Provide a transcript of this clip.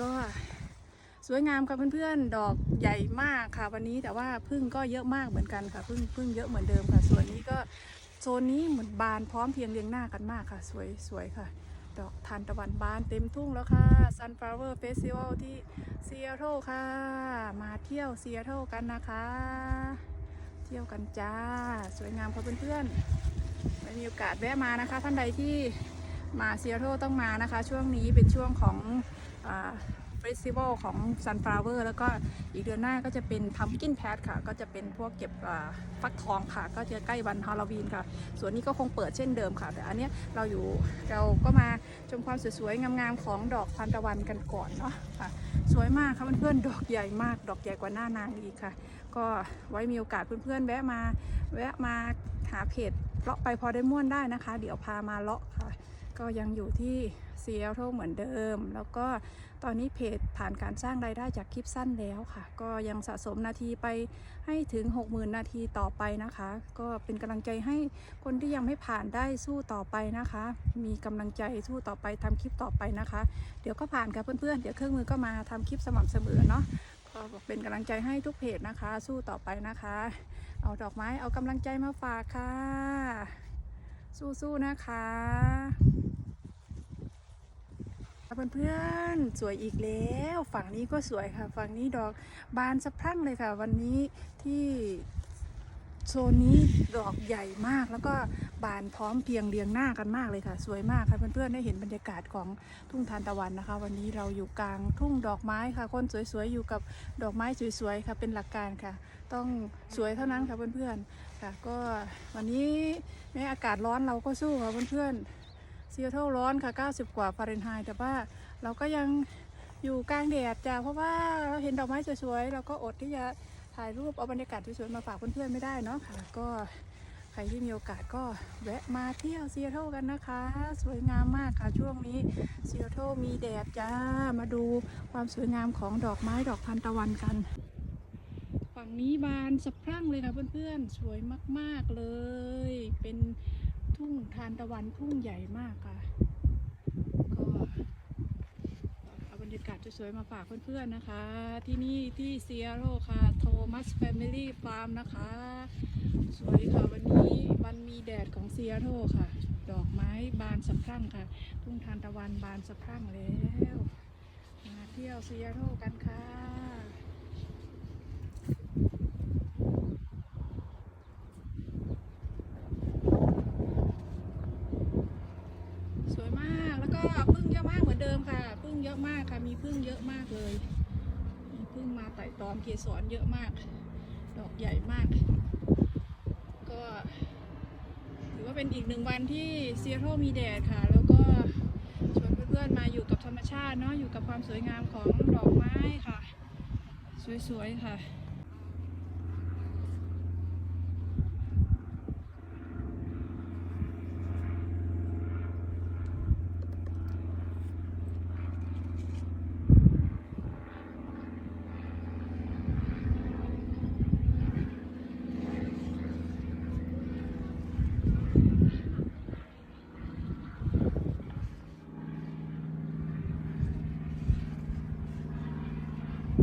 ก็สวยงามค่ะเพื่อนๆ ดอกใหญ่มากค่ะวันนี้แต่ว่าพึ่งก็เยอะมากเหมือนกันค่ะพึ่งพึ่งเยอะเหมือนเดิมค่ะ ส่วนนี้ก็โซนนี้เหมือนบานพร้อมเพียงเรียงหน้ากันมากค่ะ สวยสวยค่ะ ดอกทานตะวันบานเต็มทุ่งแล้วค่ะ Sunflower Festival ที่ซีแอตเทิลค่ะ มาเที่ยวซีแอตเทิลกันนะคะ เที่ยวกันจ้า สวยงามค่ะเพื่อนๆไม่มีโอกาสแวะมานะคะ ท่านใดที่มาซีแอตเทิลต้องมานะคะ ช่วงนี้เป็นช่วงของ เฟสติวัลของ Sunflower แล้วก็อีกเดือนหน้าก็จะเป็น Pumpkin Patch ค่ะ ก็จะเป็นพวกเก็บฟักทองค่ะ ก็จะใกล้วันฮาโลวีนค่ะ ส่วนนี้ก็คงเปิดเช่นเดิมค่ะ แต่อันเนี้ยเราอยู่เราก็มาชมความสวยๆงามๆของดอกทานตะวันกันก่อนเนาะค่ะ สวยมากค่ะเพื่อนๆดอกใหญ่มาก ดอกใหญ่กว่าหน้านางอีกค่ะ ก็ไว้มีโอกาสเพื่อนๆแวะมาแวะมาหาเพจเลาะไปพอได้ม่วนได้นะคะ เดี๋ยวพามาเลาะค่ะ ก็ยังอยู่ที่ซีแอตเทิลเหมือนเดิม แล้วก็ตอนนี้เพจผ่านการสร้างรายได้จากคลิปสั้นแล้วค่ะ ก็ยังสะสมนาทีไปให้ถึง 60,000 นาทีต่อไปนะคะ ก็เป็นกำลังใจให้คนที่ยังไม่ผ่านได้สู้ต่อไปนะคะ มีกำลังใจสู้ต่อไปทำคลิปต่อไปนะคะ เดี๋ยวก็ผ่านค่ะเพื่อนๆ เดี๋ยวเครื่องมือก็มาทำคลิปสม่ำเสมอเนาะก็เป็นกำลังใจให้ทุกเพจนะคะ สู้ต่อไปนะคะ เอาดอกไม้เอากำลังใจมาฝากค่ะ สู้ๆนะคะ เพื่อนๆ สวยอีกแล้ว ฝั่งนี้ก็สวยค่ะ ฝั่งนี้ดอกบานสะพรั่งเลยค่ะ วันนี้ที่โซนนี้ดอกใหญ่มากแล้วก็บานพร้อมเพียงเรียงหน้ากันมากเลยค่ะ สวยมากค่ะเพื่อนๆได้เห็นบรรยากาศของทุ่งทานตะวันนะคะ วันนี้เราอยู่กลางทุ่งดอกไม้ค่ะ คนสวยๆอยู่กับดอกไม้สวยๆค่ะ เป็นหลักการค่ะ ต้องสวยเท่านั้นค่ะเพื่อนๆค่ะ ก็วันนี้แม้อากาศร้อนเราก็สู้ค่ะเพื่อนๆ ซีแอตเทิลร้อนค่ะ 90 กว่าฟาเรนไฮต์แต่ว่าเราก็ยังอยู่กลางแดดจ้ะเพราะว่าเราเห็นดอกไม้สวยๆเราก็อดที่จะถ่ายรูปเอาบรรยากาศสวยๆมาฝากเพื่อนๆไม่ได้เนาะค่ะก็ใครที่มีโอกาสก็แวะมาเที่ยวซีแอตเทิลกันนะคะ สวยงามมากค่ะช่วงนี้ซีแอตเทิลมีแดดจ้ามาดูความสวยงามของดอกไม้ดอกทานตะวันกันฝั่งนี้บานสะพรั่งเลยค่ะเพื่อนๆ สวยมาก ๆ เลยานตะวันทุ่งใหญ่มากค่ะ ก็เอาบรรยากาศสวยๆมาฝากเพื่อนๆนะคะ ที่นี่ที่เซียโรค่ะ โทมัสแฟมิลี่ฟาร์มนะคะ สวยค่ะวันนี้วันมีแดดของเซียโรค่ะ ดอกไม้บานสะพรั่งค่ะ ทุ่งทานตะวันบานสะพรั่งแล้ว มาเที่ยวเซียโรกันค่ะ สวยมากแล้วก็พึ่งเยอะมากเหมือนเดิมค่ะพึ่ง เยอะมากค่ะ มีพึ่งเยอะมากเลย มีพึ่งมาไต่ตอมเกสรเยอะมาก ดอกใหญ่มาก ก็ถือว่าเป็นอีกหนึ่งวันที่เซียโรมีแดดค่ะ แล้วก็ชวนเพื่อนๆมาอยู่กับธรรมชาติเนาะ อยู่กับความสวยงามของดอกไม้ค่ะ สวยๆค่ะ